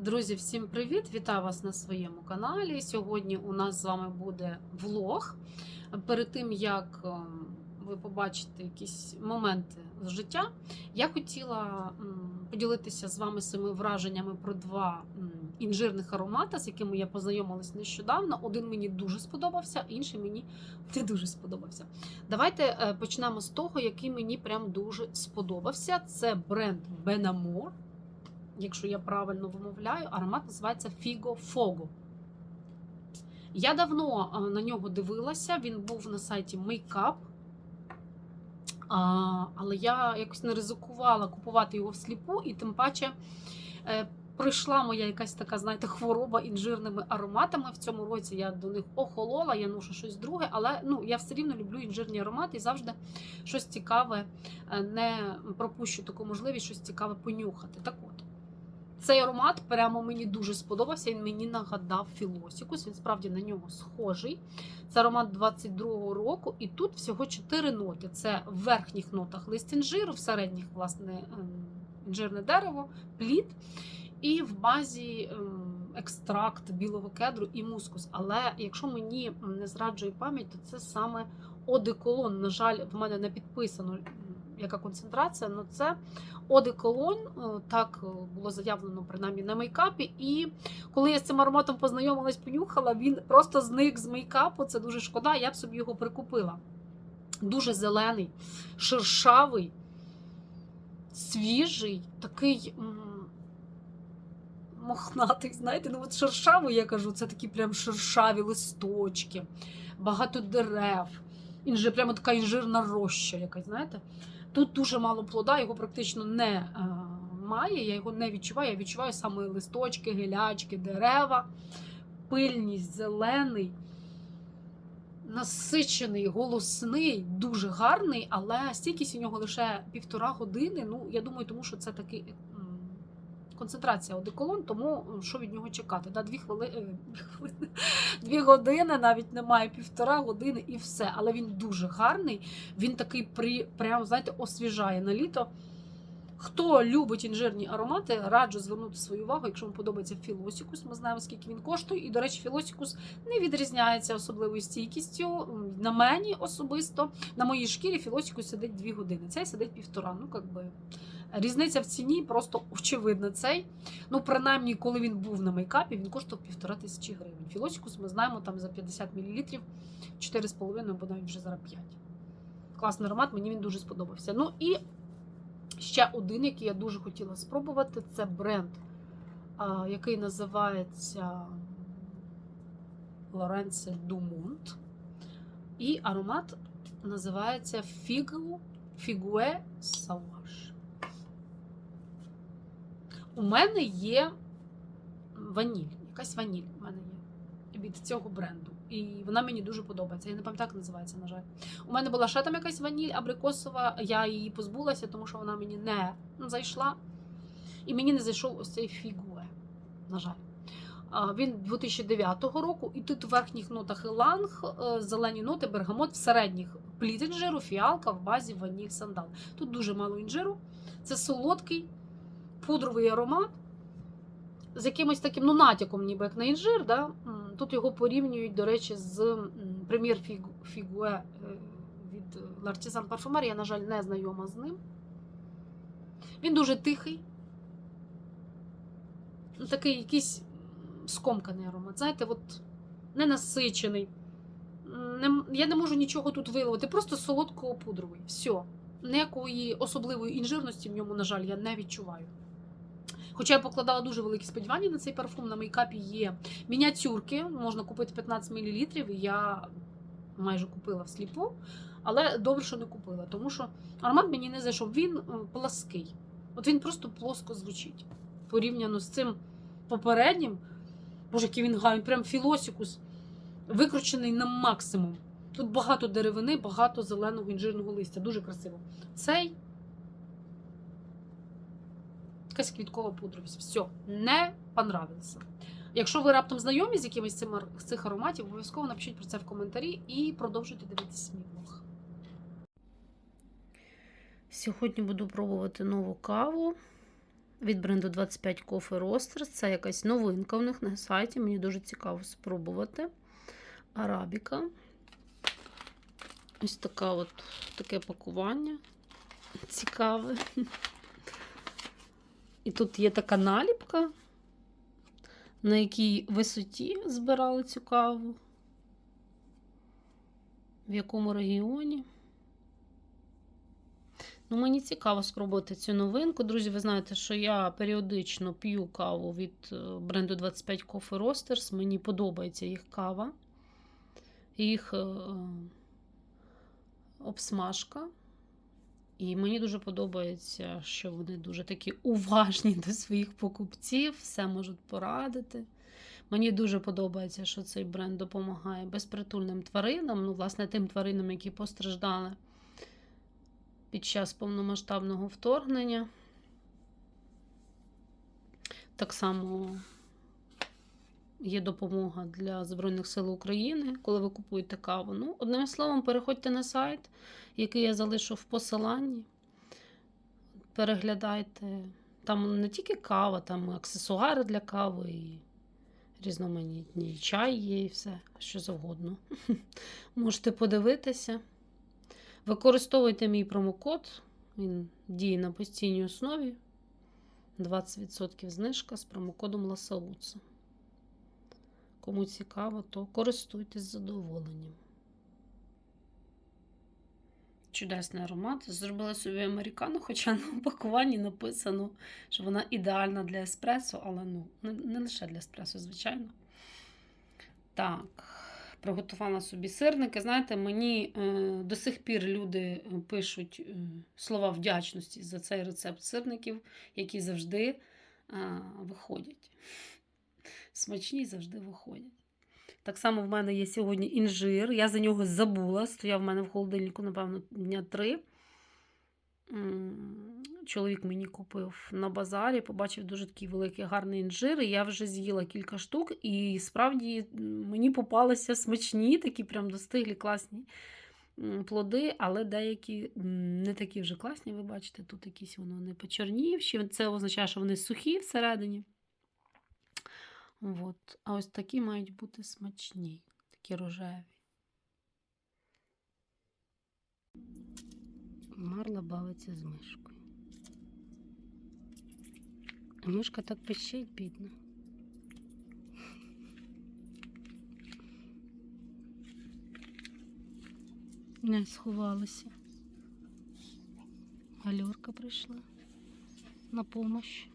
Друзі, всім привіт! Вітаю вас на своєму каналі. Сьогодні у нас з вами буде влог. Перед тим як е, ви побачите якісь моменти з життя, я хотіла поділитися з вами своїми враженнями про два інжирних аромати, з якими я познайомилась нещодавно. Один мені дуже сподобався, інший мені не дуже сподобався. Давайте е, почнемо з того, який мені прям дуже сподобався. Це бренд Benamor якщо я правильно вимовляю, аромат називається Figo Fogo. Я давно на нього дивилася, він був на сайті Makeup, але я якось не ризикувала купувати його всліпу, і тим паче е, пройшла моя якась така, знаєте, хвороба інжирними ароматами. В цьому році я до них охолола, я ношу щось друге, але ну, я все рівно люблю інжирні аромати і завжди щось цікаве, е, не пропущу таку можливість щось цікаве понюхати. Так от. Цей аромат прямо мені дуже сподобався. Він мені нагадав Філосікус. Він справді на нього схожий. Це аромат 22-го року, і тут всього 4 ноти. Це в верхніх нотах лист інжиру, в середніх, власне, ем, інжирне дерево, плід, і в базі ем, екстракт білого кедру і мускус. Але якщо мені не зраджує пам'ять, то це саме одеколон. На жаль, в мене не підписано. Яка концентрація? Ну це одеколон, так е, було заявлено принаймні на мейкапі. І коли я з цим ароматом познайомилась, понюхала, він просто зник з мейкапу. Це дуже шкода, я б собі його прикупила. Дуже зелений, шершавий, свіжий, такий мохнатий. Знаєте, ну от шершавий, я кажу, це такі прям шершаві листочки, багато дерев. Інже, прямо така інжирна роща, якась, знаєте. Тут дуже мало плода, його практично не е. Я його не відчуваю. Я відчуваю саме листочки, гілячки, дерева, пильність, зелений, насичений, голосний, дуже гарний, але стійкість у нього лише півтора години. Ну, я думаю, тому що це такий. Концентрація одеколон, тому що від нього чекати? Да, дві, хвили... е, дві години, навіть немає півтора години і все. Але він дуже гарний. Він такий при, прям, знаєте, освіжає на літо. Хто любить інжирні аромати, раджу звернути свою увагу, якщо вам подобається філосікус. Ми знаємо, скільки він коштує. І, до речі, філосікус не відрізняється особливою стійкістю. На мені особисто, на моїй шкірі філосікус сидить 2 години. Цей сидить півтора. Ну, як би. Різниця в ціні просто очевидна. Цей. Ну, принаймні, коли він був на мейкапі, він коштував півтора тисячі гривень. Філосікус ми знаємо там за 50 мл 4,5 або навіть вже зараз 5. Класний аромат, мені він дуже сподобався. Ну і ще один, який я дуже хотіла спробувати, це бренд, який називається Лоренце Думонт. І аромат називається Figu Figue Sauvage. У мене є ваніль, якась ваніль у мене є від цього бренду. І вона мені дуже подобається. Я не пам'ятаю, як називається, на жаль. У мене була ще там якась ваніль абрикосова, я її позбулася, тому що вона мені не зайшла. І мені не зайшов ось цей фігуе, на жаль. Він 2009 року, і тут в верхніх нотах іланг, е, зелені ноти, бергамот, в середніх плід інжиру, фіалка, в базі ваніль, сандал. Тут дуже мало інжиру. Це солодкий, пудровий аромат з якимось таким ну, натяком, ніби як на інжир. Да? Тут його порівнюють, до речі, з прем'єр Фігуе від L'Artisan Parfumer. Я, на жаль, не знайома з ним. Він дуже тихий. Ну, Такий якийсь скомканий аромат. Знаєте, от ненасичений. Не, я не можу нічого тут виловити, просто солодко-пудровий. Все. Ніякої особливої інжирності в ньому, на жаль, я не відчуваю. Хоча я покладала дуже великі сподівання на цей парфум, на мейкапі є мініатюрки, можна купити 15 мл, і я майже купила всліпу, але добре, що не купила, тому що аромат мені не зайшов. Він е, плаский. От він просто плоско звучить. Порівняно з цим попереднім. Боже, який він гарний, прям філосікус, викручений на максимум. Тут багато деревини, багато зеленого інжирного листя. Дуже красиво. Цей якась квіткова пудровість. Все, не понравився. Якщо ви раптом знайомі з якимось цим цих ароматів, обов'язково напишіть про це в коментарі і продовжуйте дивитися мій блог. Сьогодні буду пробувати нову каву. від бренду 25 Coffee Roasters. Це якась новинка у них на сайті. Мені дуже цікаво спробувати. Арабіка. Ось така от, таке пакування. Цікаве. І тут є така наліпка, на якій висоті збирали цю каву. В якому регіоні. Ну, мені цікаво спробувати цю новинку. Друзі, ви знаєте, що я періодично п'ю каву від е, бренду 25 Coffee Roasters. Мені подобається їх кава, їх е, обсмажка. І мені дуже подобається, що вони дуже такі уважні до своїх покупців, все можуть порадити. Мені дуже подобається, що цей бренд допомагає безпритульним тваринам, ну, власне, тим тваринам, які постраждали під час повномасштабного вторгнення. Так само є допомога для Збройних сил України, коли ви купуєте каву. Ну, одним словом, переходьте на сайт, який я залишу в посиланні. Переглядайте. Там не тільки кава, там аксесуари для кави, і різноманітні і чай є, і все, що завгодно. Можете подивитися. Використовуйте мій промокод, він діє на постійній основі. 20% знижка з промокодом Ласауца. Кому цікаво, то користуйтесь задоволенням. Чудесний аромат. Зробила собі американу, хоча на упакуванні написано, що вона ідеальна для еспресо, але ну, не, лише для еспресо, звичайно. Так, приготувала собі сирники. Знаєте, мені е, до сих пір люди пишуть е, слова вдячності за цей рецепт сирників, які завжди е, виходять. Смачні завжди виходять. Так само в мене є сьогодні інжир. Я за нього забула. Стояв в мене в холодильнику, напевно, дня три. Чоловік мені купив на базарі, побачив дуже такий великий гарний інжир. І я вже з'їла кілька штук, і справді мені попалися смачні, такі прям достиглі, класні плоди, але деякі не такі вже класні. Ви бачите, тут якісь воно не почорнівші. Це означає, що вони сухі всередині. От. А ось такі мають бути смачні, такі рожеві. Марла бавиться з мишкою. А мишка так пищить, бідна. Не сховалася. Гальорка прийшла на помощь.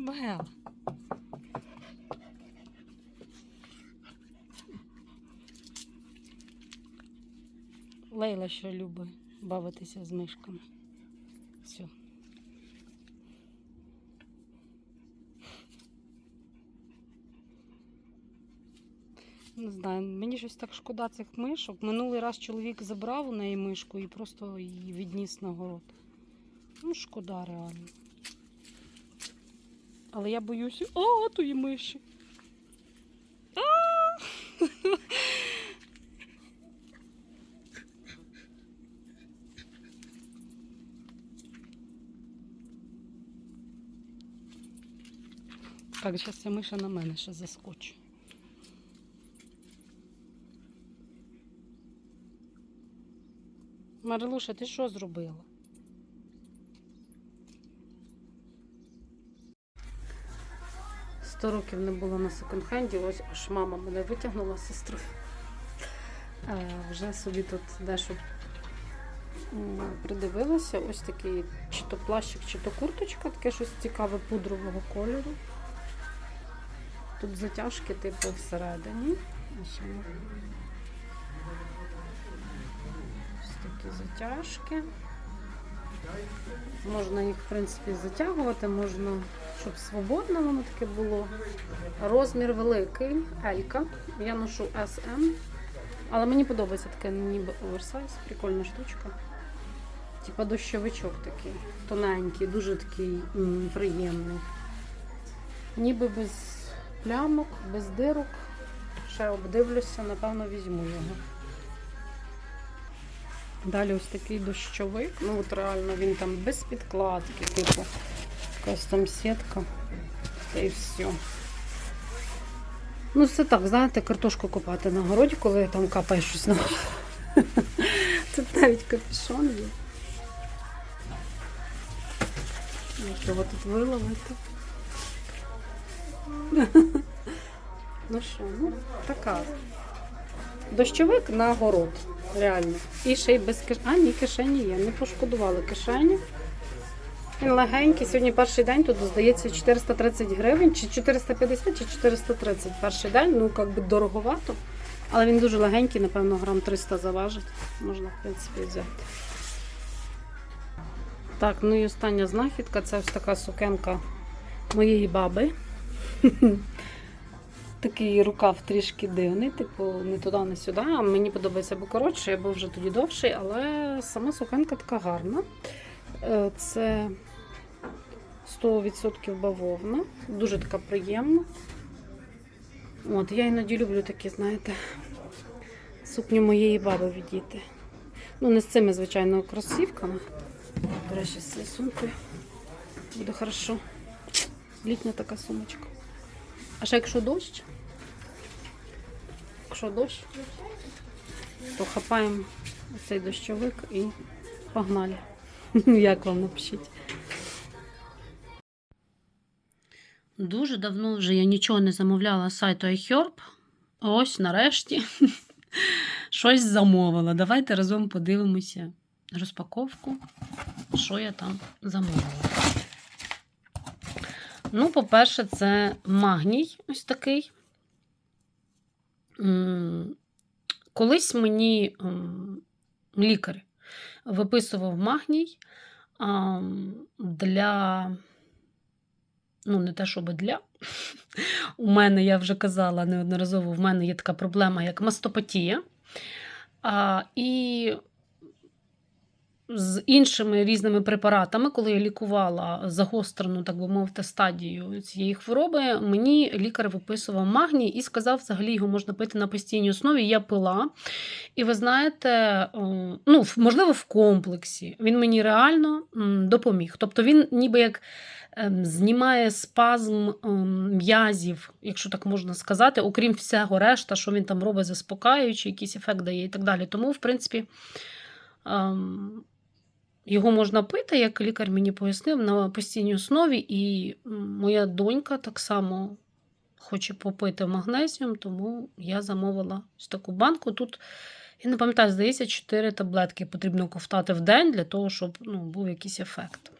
Бела. Лейла що любить бавитися з мишками. Все. Не знаю, мені щось так шкода цих мишок. Минулий раз чоловік забрав у неї мишку і просто її відніс на город. Ну, шкода реально. Але я боюся. О, тої миші. А! Так, зараз ця миша на мене ще заскочить. Марилуша, ти що зробила? Сто років не було на секонд-хенді, ось аж мама мене витягнула з сестрою. Е, вже собі тут дещо придивилася. Ось такий чи то плащик, чи то курточка, таке щось цікаве пудрового кольору. Тут затяжки, типу, всередині. Ось такі затяжки. Можна їх, в принципі, затягувати, можна, щоб свободно воно таке було. Розмір великий, Елька. Я ношу SM. Але мені подобається таке ніби оверсайз, прикольна штучка. Типа дощовичок такий, тоненький, дуже такий м, приємний. Ніби без плямок, без дирок. Ще обдивлюся, напевно, візьму його. Далі ось такий дощовик. Ну от реально він там без підкладки, типу якась там сітка. Та і все. Ну, це так, знаєте, картошку копати на городі, коли там капає щось на. Тут навіть капюшон є. Як тут виловити? Ну що, ну, така. Дощовик на город. Реально. І ще й без кишені. А, ні, кишені є. Не пошкодували кишені. Він легенький. Сьогодні перший день тут, здається, 430 гривень, чи 450, чи 430 перший день. Ну, як би дороговато. Але він дуже легенький, напевно, грам 300 заважить. Можна, в принципі, взяти. Так, ну і остання знахідка це ось така сукенка моєї баби. Такий рукав трішки дивний, типу, не туди, не сюди. Мені подобається, бо коротше, бо вже тоді довший, але сама сукенка така гарна. Е, Це 100% бавовна, дуже така приємна. От, я іноді люблю такі, знаєте, сукню моєї баби віддіти. Ну, не з цими, звичайно, кросівками. До речі, з сумкою буде хорошо. Літня така сумочка. А ще якщо дощ, якщо дощ, то хапаємо цей дощовик і погнали. Як вам напишіть? Дуже давно вже я нічого не замовляла з сайту iHerb. Ось нарешті щось замовила. Давайте разом подивимося розпаковку, що я там замовила. Ну, по-перше, це магній ось такий. Колись мені лікар виписував магній для, ну, не те, щоб для. У мене, я вже казала неодноразово, в мене є така проблема, як мастопатія. А, і з іншими різними препаратами, коли я лікувала загострену, так би мовити, стадію цієї хвороби, мені лікар виписував магній і сказав, взагалі його можна пити на постійній основі. Я пила. І ви знаєте, ну, можливо, в комплексі він мені реально допоміг. Тобто він ніби як ем, знімає спазм ем, м'язів, якщо так можна сказати, окрім всього решта, що він там робить заспокаюючи, якийсь ефект дає і так далі. Тому, в принципі, ем, його можна пити, як лікар мені пояснив, на постійній основі. І моя донька так само хоче попити магнезіум, тому я замовила ось таку банку. Тут, я не пам'ятаю, здається, 4 таблетки потрібно ковтати в день для того, щоб ну, був якийсь ефект.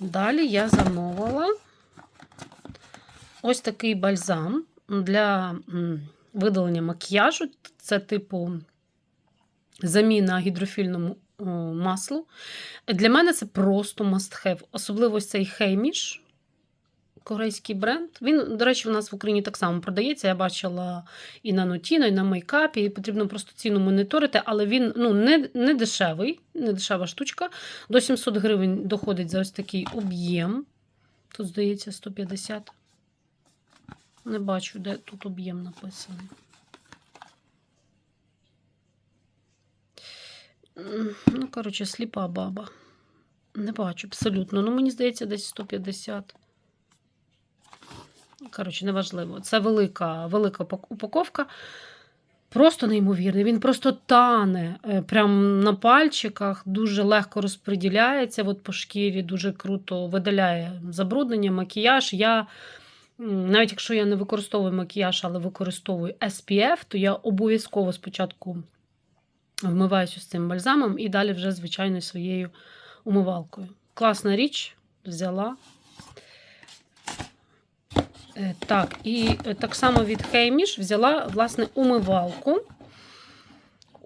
Далі я замовила ось такий бальзам для видалення макіяжу. Це типу заміна гідрофільному маслу. Для мене це просто must have. Особливо цей хейміш, корейський бренд. Він, до речі, в нас в Україні так само продається. Я бачила і на Нотіно, і на мейкапі. І потрібно просто ціну моніторити, але він ну, не, не дешевий, не дешева штучка. До 700 гривень доходить за ось такий об'єм. Тут, здається, 150. Не бачу, де тут об'єм написаний. Ну, коротше, сліпа баба. Не бачу абсолютно. Ну, мені здається, десь 150. Коротше, неважливо. Це велика, велика упаковка. Просто неймовірний. Він просто тане е, прям на пальчиках, дуже легко розподіляється от по шкірі, дуже круто видаляє забруднення, макіяж. Я, навіть якщо я не використовую макіяж, але використовую SPF, то я обов'язково спочатку вмиваюся з цим бальзамом і далі вже звичайною своєю умивалкою. Класна річ, взяла. Е, Так, і е, так само від Хейміш взяла власне умивалку.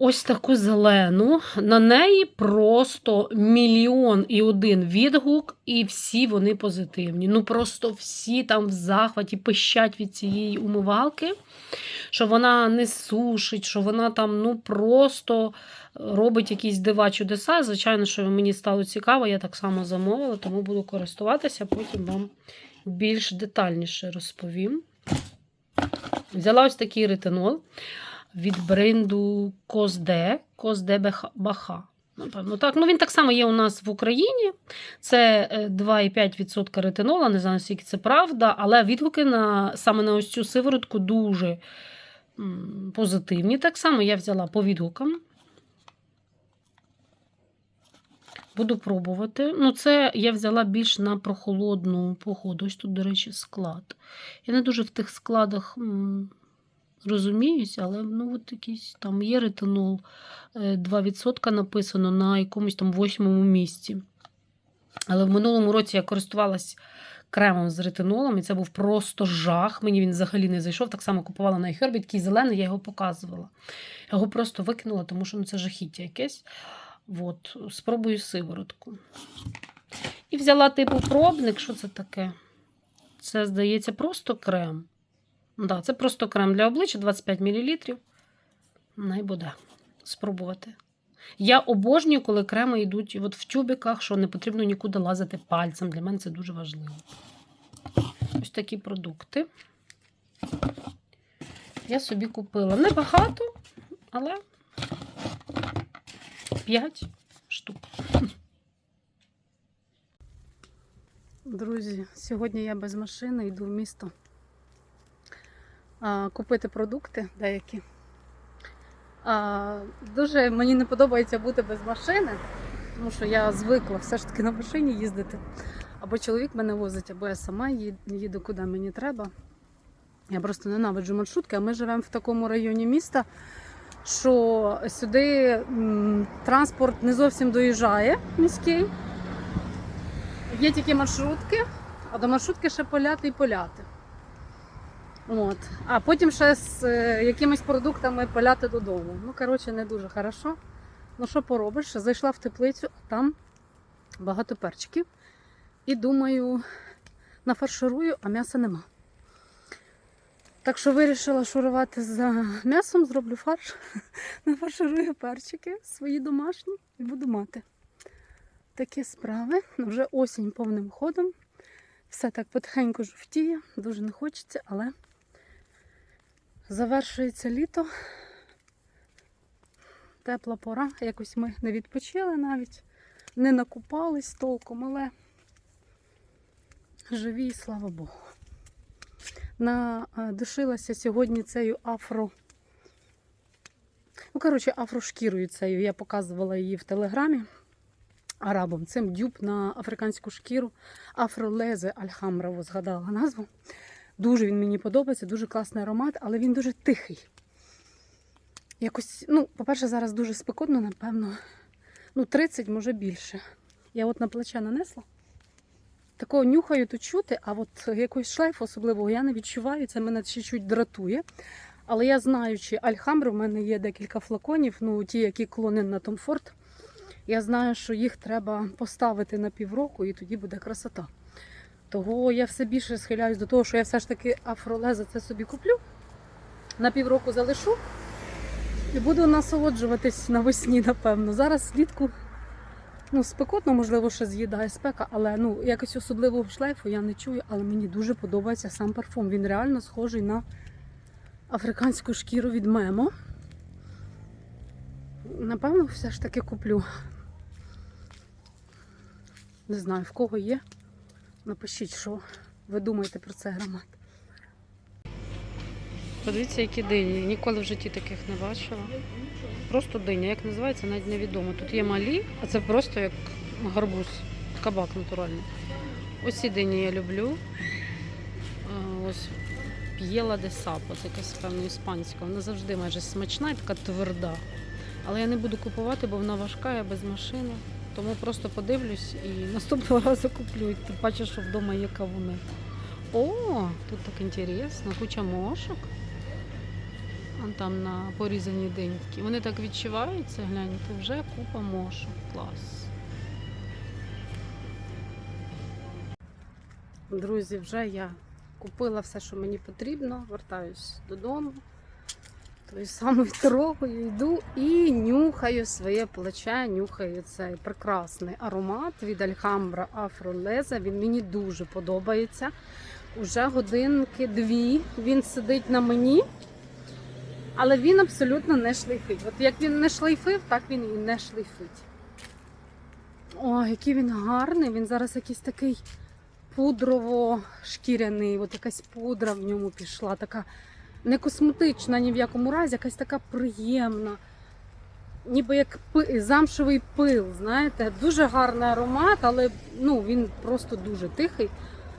Ось таку зелену. На неї просто мільйон і один відгук, і всі вони позитивні. Ну просто всі там в захваті пищать від цієї умивалки, що вона не сушить, що вона там ну просто робить якісь дива чудеса. Звичайно, що мені стало цікаво, я так само замовила, тому буду користуватися, потім вам більш детальніше розповім. Взяла ось такий ретинол. Від бренду Козде. Козде Баха. Напевно, так. Ну, він так само є у нас в Україні. Це е, 2,5% ретинола, не знаю, скільки це правда, але відгуки на, саме на ось цю сиворотку дуже позитивні. Так само я взяла по відгукам. Буду пробувати. Ну, це я взяла більш на прохолодну погоду. Ось тут, до речі, склад. Я не дуже в тих складах розуміюсь, але ну, от якийсь там є ретинол е, 2% написано на якомусь там восьмому місці. Але в минулому році я користувалась кремом з ретинолом, і це був просто жах. Мені він взагалі не зайшов. Так само купувала на iHerb, такий зелений, я його показувала. Я його просто викинула, тому що ну, це жахіття якесь. От, спробую сиворотку. І взяла типу пробник. Що це таке? Це, здається, просто крем. Да, це просто крем для обличчя 25 мл. Най буде спробувати. Я обожнюю, коли креми йдуть от в тюбиках, що не потрібно нікуди лазити пальцем. Для мене це дуже важливо. Ось такі продукти. Я собі купила небагато, але 5 штук. Друзі, сьогодні я без машини йду в місто купити продукти деякі. Дуже мені не подобається бути без машини, тому що я звикла все ж таки на машині їздити. Або чоловік мене возить, або я сама їду куди мені треба. Я просто ненавиджу маршрутки, а ми живемо в такому районі міста, що сюди транспорт не зовсім доїжджає міський. Є тільки маршрутки, а до маршрутки ще поляти і поляти. От. А потім ще з е, якимись продуктами поляти додому. Ну, коротше, не дуже хорошо. Ну, що поробиш? Зайшла в теплицю, а там багато перчиків. І думаю, нафарширую, а м'яса нема. Так що вирішила шурувати за м'ясом, зроблю фарш, нафарширую перчики свої домашні і буду мати. Такі справи. Вже осінь повним ходом. Все так потихеньку жовтіє, дуже не хочеться, але завершується літо. Тепла пора. Якось ми не відпочили навіть, не накупались толком, але живі, і слава Богу. Надушилася сьогодні цією афро. Ну, коротше, афрошкірою цією. Я показувала її в телеграмі арабам. Цим дюб на африканську шкіру. Афролезе Альхамбраво згадала назву. Дуже він мені подобається, дуже класний аромат, але він дуже тихий. Якось, ну, по-перше, зараз дуже спекотно, напевно. Ну, 30, може більше. Я от на плече нанесла. Такого нюхаю, то чути, а от якогось шлейфу особливого я не відчуваю. Це мене ще чуть дратує. Але я знаючи Альхамбру, в мене є декілька флаконів, ну ті, які клонен на Томфорд. Я знаю, що їх треба поставити на півроку, і тоді буде красота. Того я все більше схиляюсь до того, що я все ж таки афролеза це собі куплю. На півроку залишу і буду насолоджуватись навесні, напевно. Зараз влітку ну, спекотно, можливо, ще з'їдає спека, але ну, якось особливого шлейфу я не чую, але мені дуже подобається сам парфум. Він реально схожий на африканську шкіру від Мемо. Напевно, все ж таки куплю. Не знаю, в кого є. Напишіть, що ви думаєте про цей аромат. Подивіться, які дині. Ніколи в житті таких не бачила. Просто диня. Як називається, навіть невідомо. Тут є малі, а це просто як гарбуз, кабак натуральний. Ось ці дині я люблю. Ось п'єла де сапо, це якась певно іспанська. Вона завжди майже смачна і така тверда. Але я не буду купувати, бо вона важка, я без машини. Тому просто подивлюсь і наступного разу куплю. Тим паче, що вдома є кавуни. О, тут так інтересно, куча мошок. Вон там на порізані деньки. Вони так відчуваються, гляньте, вже купа мошок. Клас. Друзі, вже я купила все, що мені потрібно, вертаюсь додому. Тою самою дорогою йду і нюхаю своє плече, нюхаю цей прекрасний аромат від Альхамбра Афролеза. Він мені дуже подобається. Уже годинки дві він сидить на мені. Але він абсолютно не шлейфить. От як він не шлейфив, так він і не шлейфить. О, який він гарний. Він зараз якийсь такий пудрово-шкіряний, от якась пудра в ньому пішла, така не косметична ні в якому разі, якась така приємна. Ніби як замшевий пил, знаєте, дуже гарний аромат, але ну, він просто дуже тихий.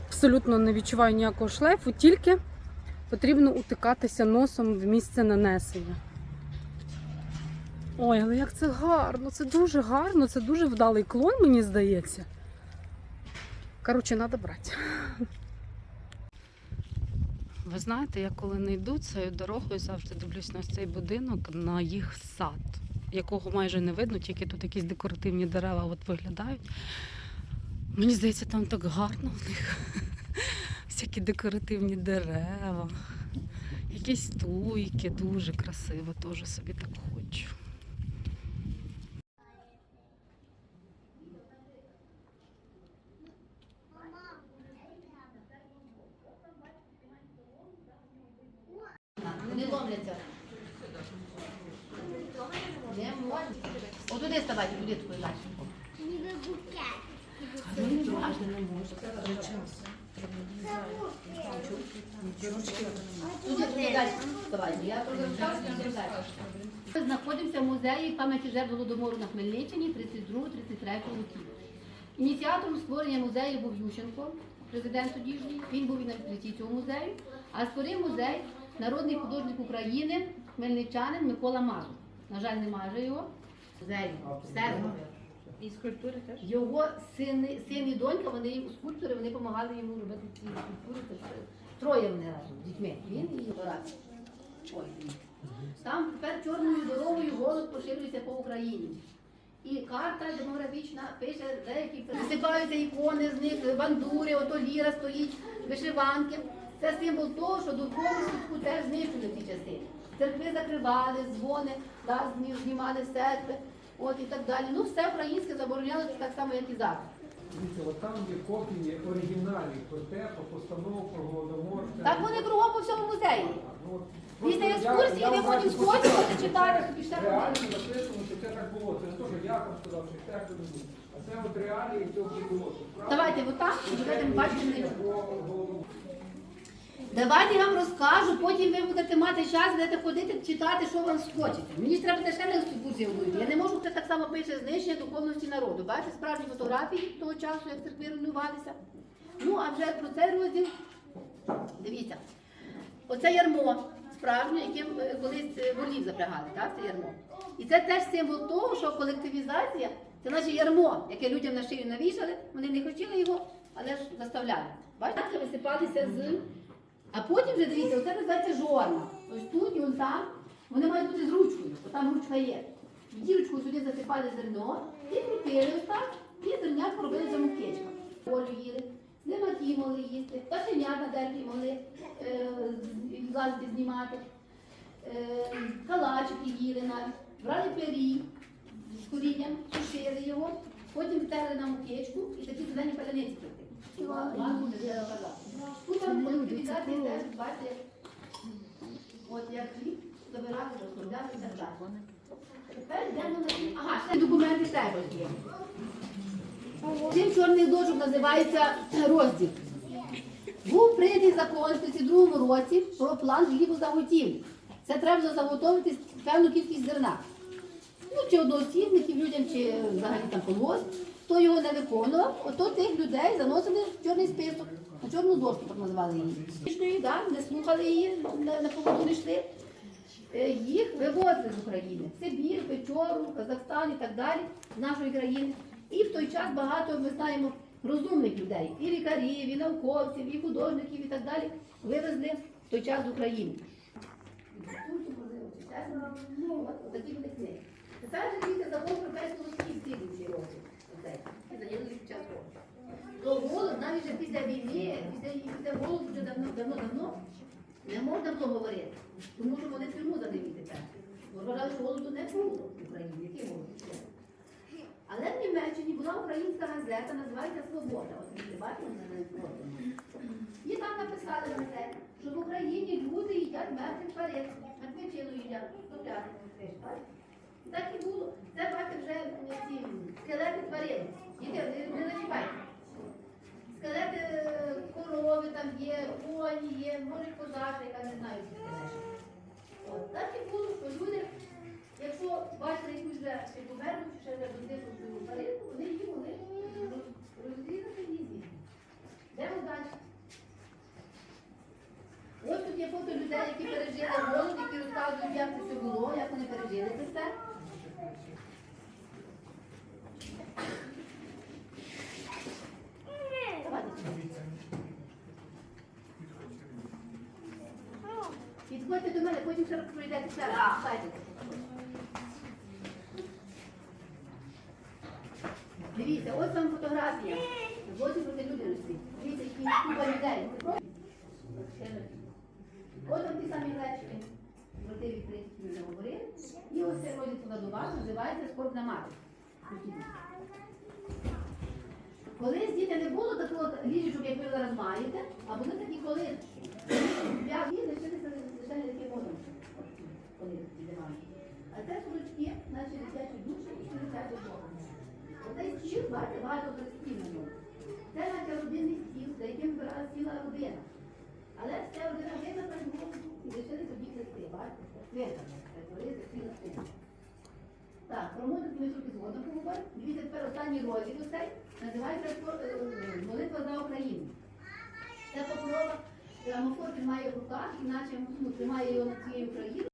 Абсолютно не відчуваю ніякого шлейфу, тільки потрібно утикатися носом в місце нанесення. Ой, але як це гарно, це дуже гарно, це дуже вдалий клон, мені здається. Коротше, треба брати. Ви знаєте, я коли не йду цією дорогою, завжди дивлюсь на цей будинок, на їх сад, якого майже не видно, тільки тут якісь декоративні дерева от виглядають. Мені здається, там так гарно в них. Всякі декоративні дерева, якісь туйки, дуже красиво, теж собі так хочу. Не ломляться. Не можна. Отуди ставайте, туди такої далі. Ніби букет. Ну, не важно, не можна. Туди, туди далі ставайте. Я теж час, я теж далі. Ми знаходимося в музеї пам'яті жертв Голодомору на Хмельниччині 32-33 років. Ініціатором створення музею був Ющенко, президент тодішній. Він був і на відкритті цього музею. А створив музей народний художник України, хмельничанин Микола Мазур. На жаль, немає вже його. Музей, все. І скульптури теж? Його сини, син і донька, вони скульптори, вони допомагали йому робити ці скульптури. Троє вони разом з дітьми. Він і. Ой. Там тепер чорною дорогою голод поширюється по Україні. І карта демографічна пише, деякі висипаються ікони з них, бандури, ото ліра стоїть, вишиванки. Це символ того, що духовність людську теж знищили ті часи. Церкви закривали, дзвони, да, зні- знімали церкви, от і так далі. Ну, все українське заборонялося так само, як і зараз. Дивіться, от там є копії оригіналів про те, про постанову про голодомор. Так вони кругом по всьому музеї. Я- екскурсії ми вам ходимо бачу, сходимо, собі ще Реально ходимо. написано, що це так було. Це не що я там сказав, що так не було. А це от реалії цього було. Давайте отак, і будете бачити. Давайте я вам розкажу, потім ви будете мати час, будете ходити, читати, що вам схочеться. Мені ж треба ще на екскурсію робити. Я не можу, це так само пише знищення духовності народу. Бачите, справжні фотографії того часу, як церкви руйнувалися. Ну, а вже про цей розділ, дивіться, оце ярмо справжнє, яким е, колись е, волів запрягали, так, це ярмо. І це теж символ того, що колективізація це наче ярмо, яке людям на шию навішали, вони не хотіли його, але ж заставляли. Бачите, висипалися з а потім вже дивіться, оце називається жорна. Ось тут і он там. Вони мають бути з ручкою, бо там ручка є. В дірочку сюди засипали зерно і крутили ось так, і зернятко робили за мукечка. Олю їли, слимаки могли їсти, пташенят на дереві могли е, з- знімати, е, калачики їли навіть, брали пиріг з корінням, сушили його, потім терли на мукечку і такі зелені паляниці пекли. Тут колективізація теж, бачите, як от як хліб забирали, розробляли і так далі. Тепер йдемо на Ага, ще документи теж є. Цим чорний дошок називається розділ. Був прийнятий закон в 32 році про план хлібозаготівлі. Це треба заготовити певну кількість зерна. Ну, чи одноосібників людям, чи взагалі там колгосп. Хто його не виконував, ото тих людей заносили в чорний список, на чорну дошку, так називали її. Да, не слухали її, на, поводу не йшли. Е, Їх вивозили з України. Сибір, Печору, Казахстан і так далі, з нашої країни. І в той час багато, ми знаємо, розумних людей, і лікарів, і науковців, і художників, і так далі, вивезли в той час з України. Ну, такі були книги. Тепер дивіться закон про який зайняли під. То голод навіть вже після війни, після, голоду вже давно, давно, давно не можна було говорити, тому що вони тюрму задають тепер. Бо вважали, що голоду не було в Україні. Який голод? Але в Німеччині була українська газета, називається Свобода. Ви бачите на неї фото? І там написали на це, що в Україні люди їдять мертвих тварин. Ветчину їдять, купляти теж, бачите? Так і було. Це бачите вже ці скелети тварин. Діти, не, зачіпайте. Скелети е, корови там є, коні є, може козака, яка не знаю, скелети. От, так і було, що люди, якщо бачили якусь вже померлу, чи ще дитину тваринку, вони її могли роз- розрізати і з'їсти. Йдемо далі. Ось тут є фото людей, які пережили голод, які розказують, як це все було, як вони пережили це все. Підходьте до мене, потім ще пройдете ще раз. Читайте. Дивіться, ось вам фотографія. Злочин проти людяності. Дивіться, які купа людей. Ось там ті самі про ті відкриті вже говорили. І ось цей розділ складова називається скорбна мати. Колись діти не було такого ліжечок, як ви зараз маєте, а були такі коли я лишилися лише не коли дивали. А це сорочки, наші дитячі душі і дитячі Бога. Оцей стіл, бачите, багато на ньому. Це наче родинний стіл, за яким збиралася ціла родина. Але ця родина на і лишили собі хрести, бачите? Свята, перетворилися всі сина. Так, про музику ми трохи згодом поговоримо. Дивіться, тепер останній розділ цей називається е, молитва за Україну. Це покрова, грамофон тримає в руках, іначе ну, тримає його над цією Україною.